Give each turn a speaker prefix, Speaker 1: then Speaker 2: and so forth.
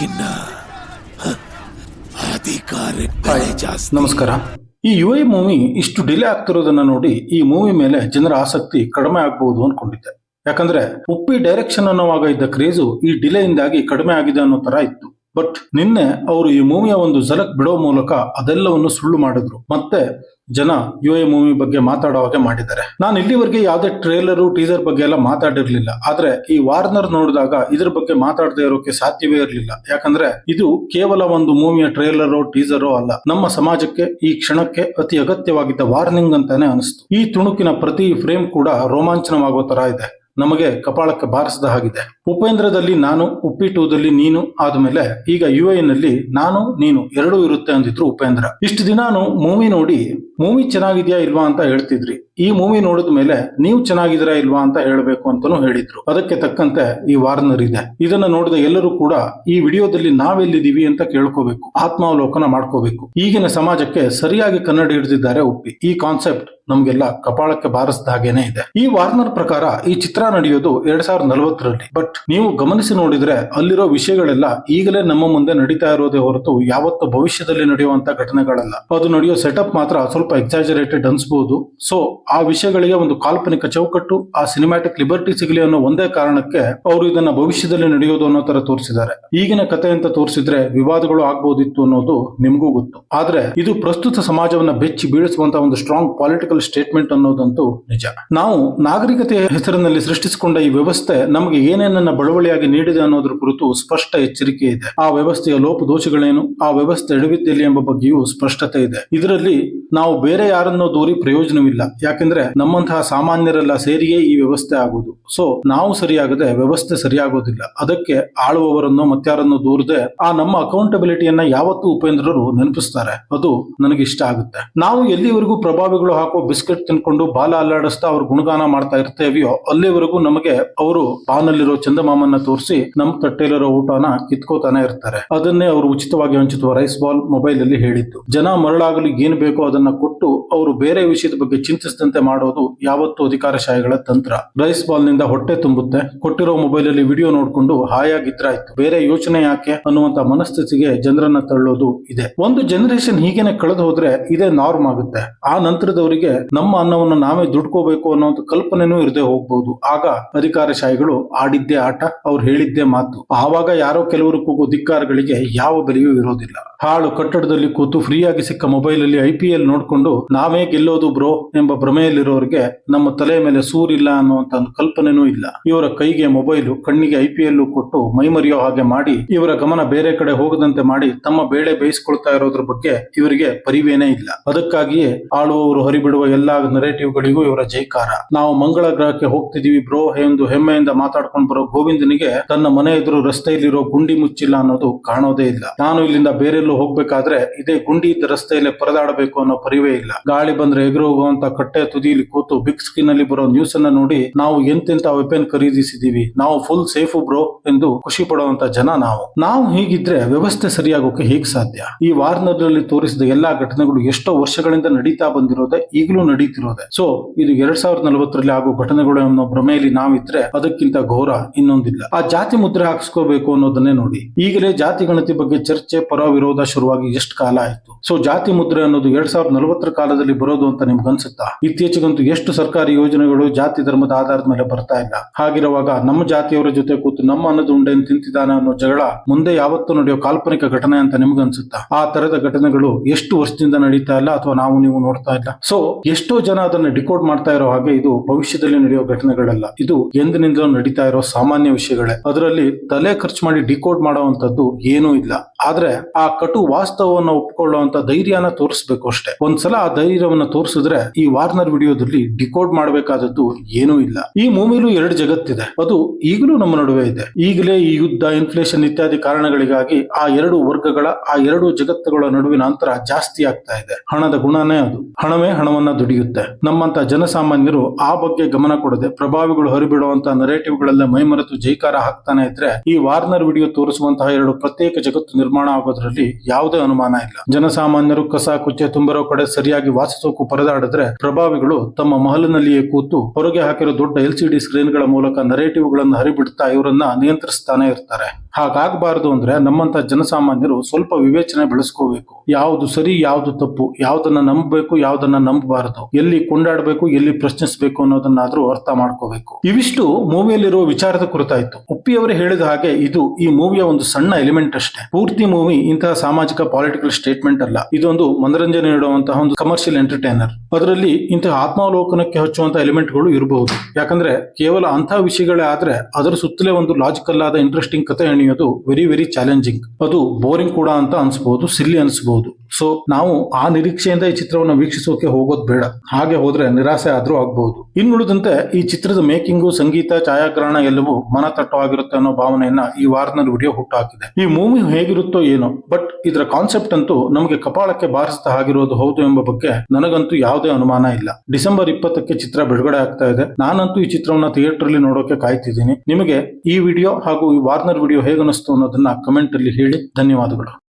Speaker 1: ಅದಕ್ಕಿನ್ನ ಅಧಿಕಾರ ಅಧಿಕಾರಕ್ಕೆ ಜಾಸ್ತಿ.
Speaker 2: ನಮಸ್ಕಾರ. ಈ ಯು ಐ ಮೂವಿ ಇಷ್ಟು ಡಿಲೇ ಆಗ್ತಿರೋದನ್ನ ನೋಡಿ ಈ ಮೂವಿ ಮೇಲೆ ಜನರ ಆಸಕ್ತಿ ಕಡಿಮೆ ಆಗ್ಬಹುದು ಅನ್ಕೊಂಡಿದ್ದೆ. ಯಾಕಂದ್ರೆ ಉಪ್ಪಿ ಡೈರೆಕ್ಷನ್ ಅನ್ನೋವಾಗ ಇದ್ದ ಕ್ರೇಜು ಈ ಡಿಲೇ ಇಂದಾಗಿ ಕಡಿಮೆ ಆಗಿದೆ ಅನ್ನೋ ತರ ಇತ್ತು. ಬಟ್ ನಿನ್ನೆ ಅವರು ಈ ಮೂವಿಯ ಒಂದು ಝಲಕ್ ಬಿಡೋ ಮೂಲಕ ಅದೆಲ್ಲವನ್ನು ಸುಳ್ಳು ಮಾಡಿದ್ರು. ಮತ್ತೆ ಜನ ಯು ಎ ಮೂವಿ ಬಗ್ಗೆ ಮಾತಾಡೋ ಹಾಗೆ ಮಾಡಿದ್ದಾರೆ. ನಾನು ಇಲ್ಲಿವರೆಗೆ ಯಾವುದೇ ಟ್ರೇಲರು, ಟೀಸರ್ ಬಗ್ಗೆ ಎಲ್ಲ ಮಾತಾಡಿರ್ಲಿಲ್ಲ. ಆದ್ರೆ ಈ ವಾರ್ನರ್ ನೋಡಿದಾಗ ಇದ್ರ ಬಗ್ಗೆ ಮಾತಾಡದೇ ಇರೋಕೆ ಸಾಧ್ಯವೇ ಇರಲಿಲ್ಲ. ಯಾಕಂದ್ರೆ ಇದು ಕೇವಲ ಒಂದು ಮೂವಿಯ ಟ್ರೇಲರೋ, ಟೀಸರೋ ಅಲ್ಲ. ನಮ್ಮ ಸಮಾಜಕ್ಕೆ ಈ ಕ್ಷಣಕ್ಕೆ ಅತಿ ಅಗತ್ಯವಾಗಿದ್ದ ವಾರ್ನಿಂಗ್ ಅಂತಾನೆ ಅನಿಸ್ತು. ಈ ತುಣುಕಿನ ಪ್ರತಿ ಫ್ರೇಮ್ ಕೂಡ ರೋಮಾಂಚನವಾಗೋ ತರ ಇದೆ. ನಮಗೆ ಕಪಾಳಕ್ಕೆ ಬಾರಿಸಿದ ಹಾಗಿದೆ. ಉಪೇಂದ್ರದಲ್ಲಿ ನಾನು, ಉಪ್ಪಿಟ್ಟುದಲ್ಲಿ ನೀನು ಆದ್ಮೇಲೆ ಈಗ ಯು ನಲ್ಲಿ ನಾನು, ನೀನು ಎರಡೂ ಇರುತ್ತೆ ಅಂದಿದ್ರು ಉಪೇಂದ್ರ. ಇಷ್ಟು ದಿನಾನು ಮೂವಿ ನೋಡಿ, ಮೂವಿ ಚೆನ್ನಾಗಿದ್ಯಾ ಇಲ್ವಾ ಅಂತ ಹೇಳ್ತಿದ್ರಿ. ಈ ಮೂವಿ ನೋಡಿದ ಮೇಲೆ ನೀವು ಚೆನ್ನಾಗಿದ್ದೀರಾ ಇಲ್ವಾ ಅಂತ ಹೇಳಬೇಕು ಅಂತಾನು ಹೇಳಿದ್ರು. ಅದಕ್ಕೆ ತಕ್ಕಂತೆ ಈ ವಾರ್ನರ್ ಇದೆ. ಇದನ್ನ ನೋಡಿದ ಎಲ್ಲರೂ ಕೂಡ ಈ ವಿಡಿಯೋದಲ್ಲಿ ನಾವೆಲ್ಲಿದ್ದೀವಿ ಅಂತ ಕೇಳ್ಕೋಬೇಕು. ಆತ್ಮಾವಲೋಕನ ಮಾಡ್ಕೋಬೇಕು. ಈಗಿನ ಸಮಾಜಕ್ಕೆ ಸರಿಯಾಗಿ ಕನ್ನಡ ಹಿಡಿದಿದ್ದಾರೆ ಉಪ್ಪಿ. ಈ ಕಾನ್ಸೆಪ್ಟ್ ನಮ್ಗೆಲ್ಲ ಕಪಾಳಕ್ಕೆ ಬಾರಿಸಿದ ಹಾಗೇನೆ ಇದೆ. ಈ ವಾರ್ನರ್ ಪ್ರಕಾರ ಈ ಚಿತ್ರ ನಡೆಯೋದು ಎರಡ್ ಸಾವಿರದ ನಲವತ್ತರಲ್ಲಿ. ಬಟ್ ನೀವು ಗಮನಿಸಿ ನೋಡಿದ್ರೆ ಅಲ್ಲಿರೋ ವಿಷಯಗಳೆಲ್ಲ ಈಗಲೇ ನಮ್ಮ ಮುಂದೆ ನಡೀತಾ ಇರೋದೇ ಹೊರತು ಯಾವತ್ತು ಭವಿಷ್ಯದಲ್ಲಿ ನಡೆಯುವಂತ ಘಟನೆಗಳಲ್ಲ. ಅದು ನಡೆಯೋ ಸೆಟಪ್ ಮಾತ್ರ ಸ್ವಲ್ಪ ಎಕ್ಸಾಜರೇಟೆಡ್ ಅನ್ಸ್ಬೋದು. ಸೊ ಆ ವಿಷಯಗಳಿಗೆ ಒಂದು ಕಾಲ್ಪನಿಕ ಚೌಕಟ್ಟು, ಆ ಸಿನಿಮ್ಯಾಟಿಕ್ ಲಿಬರ್ಟಿ ಸಿಗಲಿ ಅನ್ನೋ ಒಂದೇ ಕಾರಣಕ್ಕೆ ಅವರು ಇದನ್ನ ಭವಿಷ್ಯದಲ್ಲಿ ನಡೆಯೋದು ಅನ್ನೋ ತರ ತೋರಿಸಿದ್ದಾರೆ. ಈಗಿನ ಕಥೆ ಅಂತ ತೋರಿಸಿದ್ರೆ ವಿವಾದಗಳು ಆಗ್ಬೋದಿತ್ತು ಅನ್ನೋದು ನಿಮಗೂ ಗೊತ್ತು. ಆದ್ರೆ ಇದು ಪ್ರಸ್ತುತ ಸಮಾಜವನ್ನ ಬೆಚ್ಚಿ ಬೀಳಿಸುವಂತ ಒಂದು ಸ್ಟ್ರಾಂಗ್ ಪಾಲಿಟಿಕಲ್ ಸ್ಟೇಟ್ಮೆಂಟ್ ಅನ್ನೋದಂತೂ ನಿಜ. ನಾವು ನಾಗರಿಕತೆಯ ಹೆಸರಿನಲ್ಲಿ ಸೃಷ್ಟಿಸಿಕೊಂಡ ಈ ವ್ಯವಸ್ಥೆ ನಮಗೆ ಏನೇನನ್ನ ಬಳುವಳಿಯಾಗಿ ನೀಡಿದೆ ಅನ್ನೋದ್ರ ಕುರಿತು ಸ್ಪಷ್ಟ ಎಚ್ಚರಿಕೆ ಇದೆ. ಆ ವ್ಯವಸ್ಥೆಯ ಲೋಪದೋಷಗಳೇನು, ಆ ವ್ಯವಸ್ಥೆ ಎಡವಿದ್ದಲ್ಲಿ ಎಂಬ ಬಗ್ಗೆಯೂ ಸ್ಪಷ್ಟತೆ ಇದೆ. ಇದರಲ್ಲಿ ನಾವು ಬೇರೆ ಯಾರನ್ನೋ ದೂರಿ ಪ್ರಯೋಜನವಿಲ್ಲ. ಯಾಕೆಂದ್ರೆ ನಮ್ಮಂತಹ ಸಾಮಾನ್ಯರೆಲ್ಲ ಸೇರಿಯೇ ಈ ವ್ಯವಸ್ಥೆ ಆಗುವುದು ಸೊ ನಾವು ಸರಿಯಾಗದೆ ವ್ಯವಸ್ಥೆ ಸರಿಯಾಗೋದಿಲ್ಲ. ಅದಕ್ಕೆ ಆಳುವವರನ್ನೋ ಮತ್ತಾರನ್ನೋ ದೂರದೆ ಆ ನಮ್ಮ ಅಕೌಂಟಬಿಲಿಟಿಯನ್ನ ಯಾವತ್ತೂ ಉಪೇಂದ್ರರು ನೆನಪಿಸ್ತಾರೆ. ಅದು ನನಗೆ ಇಷ್ಟ ಆಗುತ್ತೆ. ನಾವು ಎಲ್ಲಿವರೆಗೂ ಪ್ರಭಾವಿಗಳು ಹಾಕೋ ಬಿಸ್ಕೆಟ್ ತಿನ್ಕೊಂಡು ಬಾಲ ಅಲ್ಲಾಡಿಸ್ತಾ ಅವ್ರು ಗುಣಗಾನ ಮಾಡ್ತಾ ಇರ್ತೇವಿಯೋ, ಅಲ್ಲಿವರೆಗೂ ನಮಗೆ ಅವರು ಬಾನಲ್ಲಿರೋ ಚಂದಮಾಮನ್ನ ತೋರಿಸಿ ನಮ್ ತಟ್ಟೆಯಲ್ಲಿರೋ ಊಟನ ಕಿತ್ಕೋತಾನೆ ಇರ್ತಾರೆ. ಅದನ್ನೇ ಅವರು ಉಚಿತವಾಗಿ ಹಂಚುತ್ತುವ ರೈಸ್ ಬಾಲ್ ಮೊಬೈಲ್ ಅಲ್ಲಿ ಹೇಳಿದ್ದು. ಜನ ಮರಳಾಗಲು ಏನ್ ಬೇಕೋ ಅದನ್ನ ಕೊಟ್ಟು ಅವರು ಬೇರೆ ವಿಷಯದ ಬಗ್ಗೆ ಚಿಂತಿಸದಂತೆ ಮಾಡೋದು ಯಾವತ್ತೂ ಅಧಿಕಾರಶಾಹಿಗಳ ತಂತ್ರ. ರೈಸ್ ಬಾಲ್ನಿಂದ ಹೊಟ್ಟೆ ತುಂಬುತ್ತೆ, ಕೊಟ್ಟಿರೋ ಮೊಬೈಲ್ ಅಲ್ಲಿ ವಿಡಿಯೋ ನೋಡ್ಕೊಂಡು ಹಾಯಾಗಿದ್ರಾಯ್ತು. ಬೇರೆ ಯೋಚನೆ ಯಾಕೆ ಅನ್ನುವಂತ ಮನಸ್ಥಿತಿಗೆ ಜನರನ್ನ ತಳ್ಳೋದು ಇದೆ. ಒಂದು ಜನರೇಷನ್ ಹೀಗೇನೆ ಕಳೆದು ಹೋದ್ರೆ ಇದೇ ನಾರ್ಮ್ ಆಗುತ್ತೆ. ಆ ನಂತರದವರಿಗೆ ನಮ್ಮ ಅನ್ನವನ್ನು ನಾವೇ ದುಡ್ಕೋಬೇಕು ಅನ್ನೋಂಥ ಕಲ್ಪನೆನೂ ಇರದೆ ಹೋಗ್ಬಹುದು ಆಗ ಅಧಿಕಾರಶಾಹಿಗಳು ಆಡಿದ್ದೇ ಆಟ, ಅವ್ರು ಹೇಳಿದ್ದೇ ಮಾತು. ಆವಾಗ ಯಾರೋ ಕೆಲವರು ಕೂಗೋ ಧಿಕ್ಕಾರಗಳಿಗೆ ಯಾವ ಬೆಲೆಯೂ ಇರೋದಿಲ್ಲ. ಹಾಳು ಕಟ್ಟಡದಲ್ಲಿ ಕೂತು ಫ್ರೀಯಾಗಿ ಸಿಕ್ಕ ಮೊಬೈಲ್ ಅಲ್ಲಿ ಐ ಪಿ ಎಲ್ ನೋಡ್ಕೊಂಡು, ನಾವೇ ಗೆಲ್ಲೋದು ಬ್ರೋ ಎಂಬ ಭ್ರಮೆಯಲ್ಲಿರೋರಿಗೆ ನಮ್ಮ ತಲೆ ಮೇಲೆ ಸೂರಿಲ್ಲ ಅನ್ನುವಂತ ಒಂದು ಕಲ್ಪನೆನೂ ಇಲ್ಲ. ಇವರ ಕೈಗೆ ಮೊಬೈಲು, ಕಣ್ಣಿಗೆ ಐ ಪಿ ಎಲ್ ಕೊಟ್ಟು ಮೈಮರಿಯೋ ಹಾಗೆ ಮಾಡಿ, ಇವರ ಗಮನ ಬೇರೆ ಕಡೆ ಹೋಗದಂತೆ ಮಾಡಿ ತಮ್ಮ ಬೇಳೆ ಬೇಯಿಸ್ಕೊಳ್ತಾ ಇರೋದ್ರ ಬಗ್ಗೆ ಇವರಿಗೆ ಪರಿವೇನೇ ಇಲ್ಲ. ಅದಕ್ಕಾಗಿಯೇ ಆಳುವವರು ಹರಿಬಿಡುವ ಎಲ್ಲಾ ನರೇಟಿವ್ ಗಳಿಗೂ ಇವರ ಜೈಕಾರ. ನಾವು ಮಂಗಳ ಗ್ರಹಕ್ಕೆ ಹೋಗ್ತಿದೀವಿ ಬ್ರೋ, ಎಂದು ಹೆಮ್ಮೆಯಿಂದ ಮಾತಾಡ್ಕೊಂಡು ಬರೋ ಗೋವಿಂದನಿಗೆ ತನ್ನ ಮನೆ ಎದುರು ರಸ್ತೆಯಲ್ಲಿರೋ ಗುಂಡಿ ಮುಚ್ಚಿಲ್ಲ ಅನ್ನೋದು ಕಾಣೋದೇ ಇಲ್ಲ. ನಾನು ಇಲ್ಲಿಂದ ಬೇರೆಲ್ಲೂ ಹೋಗ್ಬೇಕಾದ್ರೆ ಇದೇ ಗುಂಡಿ ಇದ್ದ ರಸ್ತೆಯಲ್ಲೇ ಪರದಾಡಬೇಕು ಅನ್ನೋ ಪರಿವೇ ಇಲ್ಲ. ಗಾಳಿ ಬಂದ್ರೆ ಎಗರು ಹೋಗುವಂತ ಕಟ್ಟೆ ತುದಿಯಲ್ಲಿ ಕೂತು ಬಿಗ್ ಸ್ಕ್ರೀನ್ ಅಲ್ಲಿ ಬರೋ ನ್ಯೂಸ್ ಅನ್ನ ನೋಡಿ ನಾವು ಎಂತೆಂತ ವೆಪನ್ ಖರೀದಿಸಿದೀವಿ. ನಾವು ಫುಲ್ ಸೇಫ್ ಬ್ರೋ, ಎಂದು ಖುಷಿ ಪಡುವಂತ ಜನ ನಾವು. ನಾವು ಹೀಗಿದ್ರೆ ವ್ಯವಸ್ಥೆ ಸರಿಯಾಗೋಕೆ ಹೇಗ್ ಸಾಧ್ಯ? ಈ ವಾರ್ನರ್ನಲ್ಲಿ ತೋರಿಸಿದ ಎಲ್ಲಾ ಘಟನೆಗಳು ಎಷ್ಟೋ ವರ್ಷಗಳಿಂದ ನಡೀತಾ ಬಂದಿರೋದೆ ಈಗಲೂ ನಡೀತಿರೋದೆ. ಸೊ ಇದು ಎರಡ್ ಸಾವಿರದ ನಲವತ್ತರಲ್ಲಿ ಆಗೋ ಘಟನೆಗಳು ಅನ್ನೋ ಭ್ರಮೆಯಲ್ಲಿ ನಾವಿದ್ರೆ ಅದಕ್ಕಿಂತ ಘೋರ ಇನ್ನೊಂದಿಲ್ಲ. ಆ ಜಾತಿ ಮುದ್ರೆ ಹಾಕಿಸ್ಕೋಬೇಕು ಅನ್ನೋದನ್ನೇ ನೋಡಿ. ಈಗಲೇ ಜಾತಿ ಗಣತಿ ಬಗ್ಗೆ ಚರ್ಚೆ, ಪರ ವಿರೋಧ ಶುರುವಾಗಿ ಎಷ್ಟು ಕಾಲ ಆಯ್ತು? ಸೊ ಜಾತಿ ಮುದ್ರೆ ಅನ್ನೋದು ಎರಡ್ ಸಾವಿರದ ನಲವತ್ತರ ಕಾಲದಲ್ಲಿ ಬರೋದು ಅಂತ ನಿಮ್ಗೆ ಅನ್ಸುತ್ತಾ? ಇತ್ತೀಚೆಗಂತೂ ಎಷ್ಟು ಸರ್ಕಾರಿ ಯೋಜನೆಗಳು ಜಾತಿ ಧರ್ಮದ ಆಧಾರದ ಮೇಲೆ ಬರ್ತಾ ಇಲ್ಲ. ಹಾಗಿರುವಾಗ ನಮ್ಮ ಜಾತಿಯವರ ಜೊತೆ ಕೂತು ನಮ್ಮ ಅನ್ನದು ಉಂಡೆಯನ್ನು ತಿಂತಿದ್ದಾನೆ ಅನ್ನೋ ಜಗಳ ಮುಂದೆ ಯಾವತ್ತೂ ನಡೆಯೋ ಕಾಲ್ಪನಿಕ ಘಟನೆ ಅಂತ ನಿಮ್ಗೆ ಅನ್ಸುತ್ತಾ? ಆ ತರದ ಘಟನೆಗಳು ಎಷ್ಟು ವರ್ಷದಿಂದ ನಡೀತಾ ಇಲ್ಲ ಅಥವಾ ನಾವು ನೀವು ನೋಡ್ತಾ ಇಲ್ಲ? ಸೊ ಎಷ್ಟೋ ಜನ ಅದನ್ನ ಡಿಕೋಡ್ ಮಾಡ್ತಾ ಇರೋ ಹಾಗೆ ಇದು ಭವಿಷ್ಯದಲ್ಲಿ ನಡೆಯೋ ಘಟನೆಗಳಲ್ಲ. ಇದು ಎಂದಿನಿಂದಲೂ ನಡೀತಾ ಇರೋ ಸಾಮಾನ್ಯ ವಿಷಯಗಳೇ. ಅದರಲ್ಲಿ ತಲೆ ಖರ್ಚು ಮಾಡಿ ಡಿಕೋಡ್ ಮಾಡುವಂತದ್ದು ಏನೂ ಇಲ್ಲ. ಆದ್ರೆ ಆ ಕಟು ವಾಸ್ತವವನ್ನು ಒಪ್ಕೊಳ್ಳುವಂತ ಧೈರ್ಯನ ತೋರಿಸ್ಬೇಕು ಅಷ್ಟೇ. ಒಂದ್ಸಲ ಆ ಧೈರ್ಯವನ್ನು ತೋರಿಸಿದ್ರೆ ಈ ವಾರ್ನರ್ ವಿಡಿಯೋದಲ್ಲಿ ಡಿಕೋಡ್ ಮಾಡಬೇಕಾದದ್ದು ಏನೂ ಇಲ್ಲ. ಈ ಮೂವಿಲೂ ಎರಡು ಜಗತ್ತಿದೆ. ಅದು ಈಗಲೂ ನಮ್ಮ ನಡುವೆ ಇದೆ. ಈಗಲೇ ಈ ಯುದ್ಧ ಇನ್ಫ್ಲೇಷನ್ ಇತ್ಯಾದಿ ಕಾರಣಗಳಿಗಾಗಿ ಆ ಎರಡು ವರ್ಗಗಳ, ಆ ಎರಡು ಜಗತ್ತುಗಳ ನಡುವಿನ ಅಂತರ ಜಾಸ್ತಿ ಆಗ್ತಾ ಇದೆ. ಹಣದ ಗುಣನೇ ಅದು. ಹಣವೇ ಹಣವನ್ನ ದುಡಿಯುತ್ತೆ. ನಮ್ಮಂತ ಜನಸಾಮಾನ್ಯರು ಆ ಬಗ್ಗೆ ಗಮನ ಕೊಡದೆ ಪ್ರಭಾವಿಗಳು ಹರಿಬಿಡುವಂತ ನರೇಟಿವ್ಗಳಲ್ಲೇ ಮೈಮರೆತು ಜೈಕಾರ ಹಾಕ್ತಾನೆ ಇದ್ರೆ ಈ ವಾರ್ನರ್ ವಿಡಿಯೋ ತೋರಿಸುವಂತಹ ಎರಡು ಪ್ರತ್ಯೇಕ ಜಗತ್ತು ನಿರ್ಮಾಣ ಆಗೋದ್ರಲ್ಲಿ ಯಾವುದೇ ಅನುಮಾನ ಇಲ್ಲ. ಜನಸಾಮಾನ್ಯರು ಕಸ, ಕುಚ್ಚೆ ತುಂಬಿರೋ ಕಡೆ ಸರಿಯಾಗಿ ವಾಸಿಸೋಕು ಪರದಾಡಿದ್ರೆ ಪ್ರಭಾವಿಗಳು ತಮ್ಮ ಮಹಲಿನಲ್ಲಿಯೇ ಕೂತು ಹೊರಗೆ ಹಾಕಿರೋ ದೊಡ್ಡ ಎಲ್ ಸಿ ಡಿ ಸ್ಕ್ರೀನ್ಗಳ ಮೂಲಕ ನರೇಟಿವ್ಗಳನ್ನು ಹರಿಬಿಡ್ತಾ ಇವರನ್ನ ನಿಯಂತ್ರಿಸ್ತಾನೆ ಇರ್ತಾರೆ. ಹಾಗಾಗಬಾರದು ಅಂದ್ರೆ ನಮ್ಮಂತ ಜನಸಾಮಾನ್ಯರು ಸ್ವಲ್ಪ ವಿವೇಚನೆ ಬೆಳೆಸ್ಕೋಬೇಕು. ಯಾವುದು ಸರಿ, ಯಾವ್ದು ತಪ್ಪು, ಯಾವ್ದನ್ನ ನಂಬಬೇಕು, ಯಾವ್ದನ್ನ ನಂಬಬಾರದು. ಎಲ್ಲಿ ಕೊಂಡಾಡಬೇಕು, ಎಲ್ಲಿ ಪ್ರಶ್ನಿಸಬೇಕು ಅನ್ನೋದನ್ನಾದ್ರೂ ಅರ್ಥ ಮಾಡ್ಕೋಬೇಕು. ಇವಿಷ್ಟು ಮೂವಿಯಲ್ಲಿರುವ ವಿಚಾರದ ಕುರಿತಾಯ್ತು. ಉಪ್ಪಿಯವರೇ ಹೇಳಿದ ಹಾಗೆ ಇದು ಈ ಮೂವಿಯ ಒಂದು ಸಣ್ಣ ಎಲಿಮೆಂಟ್ ಅಷ್ಟೇ. ಪೂರ್ತಿ ಮೂವಿ ಇಂತಹ ಸಾಮಾಜಿಕ ಪಾಲಿಟಿಕಲ್ ಸ್ಟೇಟ್ಮೆಂಟ್ ಅಲ್ಲ. ಇದೊಂದು ಮನರಂಜನೆ ನೀಡುವಂತಹ ಒಂದು ಕಮರ್ಷಿಯಲ್ ಎಂಟರ್ಟೈನರ್. ಅದರಲ್ಲಿ ಇಂತಹ ಆತ್ಮಾವಲೋಕನಕ್ಕೆ ಹಚ್ಚುವಂತಹ ಎಲಿಮೆಂಟ್ಗಳು ಇರಬಹುದು. ಯಾಕಂದ್ರೆ ಕೇವಲ ಅಂತಹ ವಿಷಯಗಳೇ ಆದ್ರೆ ಅದರ ಸುತ್ತಲೇ ಒಂದು ಲಾಜಿಕಲ್ ಆದ ಇಂಟ್ರೆಸ್ಟಿಂಗ್ ಕಥೆ ಎಣಿಯೋದು ವೆರಿ ವೆರಿ ಚಾಲೆಂಜಿಂಗ್ ಅದು ಬೋರಿಂಗ್ ಕೂಡ ಅಂತ ಅನ್ಸ್ಬಹುದು ಸಿಲ್ಲಿ ಅನ್ಸ್ಬಹುದು ಸೊ ನಾವು ಆ ನಿರೀಕ್ಷೆಯಿಂದ ಈ ಚಿತ್ರವನ್ನು ವೀಕ್ಷಿಸೋಕೆ ಹೋಗೋದು ಬೇಡ. ಹಾಗೆ ಹೋದ್ರೆ ನಿರಾಸೆ ಆದ್ರೂ ಆಗ್ಬಹುದು ಇನ್ನುಳಿದಂತೆ ಈ ಚಿತ್ರದ ಮೇಕಿಂಗು ಸಂಗೀತ, ಛಾಯಾಗ್ರಹಣ ಎಲ್ಲವೂ ಮನ ತಟ್ಟವಾಗಿರುತ್ತೆ ಅನ್ನೋ ಭಾವನೆಯನ್ನ ಈ ವಾರ್ನರ್ ವಿಡಿಯೋ ಹುಟ್ಟಾಕಿದೆ ಈ ಮೂವಿ ಹೇಗಿರುತ್ತೋ ಏನೋ ಬಟ್ ಇದರ ಕಾನ್ಸೆಪ್ಟ್ ಅಂತೂ ನಮಗೆ ಕಪಾಳಕ್ಕೆ ಬಾರಿಸಿದ ಆಗಿರೋದು ಹೌದು ಎಂಬ ಬಗ್ಗೆ ನನಗಂತೂ ಯಾವುದೇ ಅನುಮಾನ ಇಲ್ಲ. ಡಿಸೆಂಬರ್ ಇಪ್ಪತ್ತಕ್ಕೆ ಚಿತ್ರ ಬಿಡುಗಡೆ ಆಗ್ತಾ ಇದೆ. ನಾನಂತೂ ಈ ಚಿತ್ರವನ್ನ ಥಿಯೇಟರ್ ಅಲ್ಲಿ ನೋಡೋಕೆ ಕಾಯ್ತಿದ್ದೀನಿ. ನಿಮಗೆ ಈ ವಿಡಿಯೋ ಹಾಗೂ ಈ ವಾರ್ನರ್ ವಿಡಿಯೋ ಹೇಗನಿಸ್ತು ಅನ್ನೋದನ್ನ ಕಮೆಂಟ್ ಅಲ್ಲಿ ಹೇಳಿ. ಧನ್ಯವಾದಗಳು.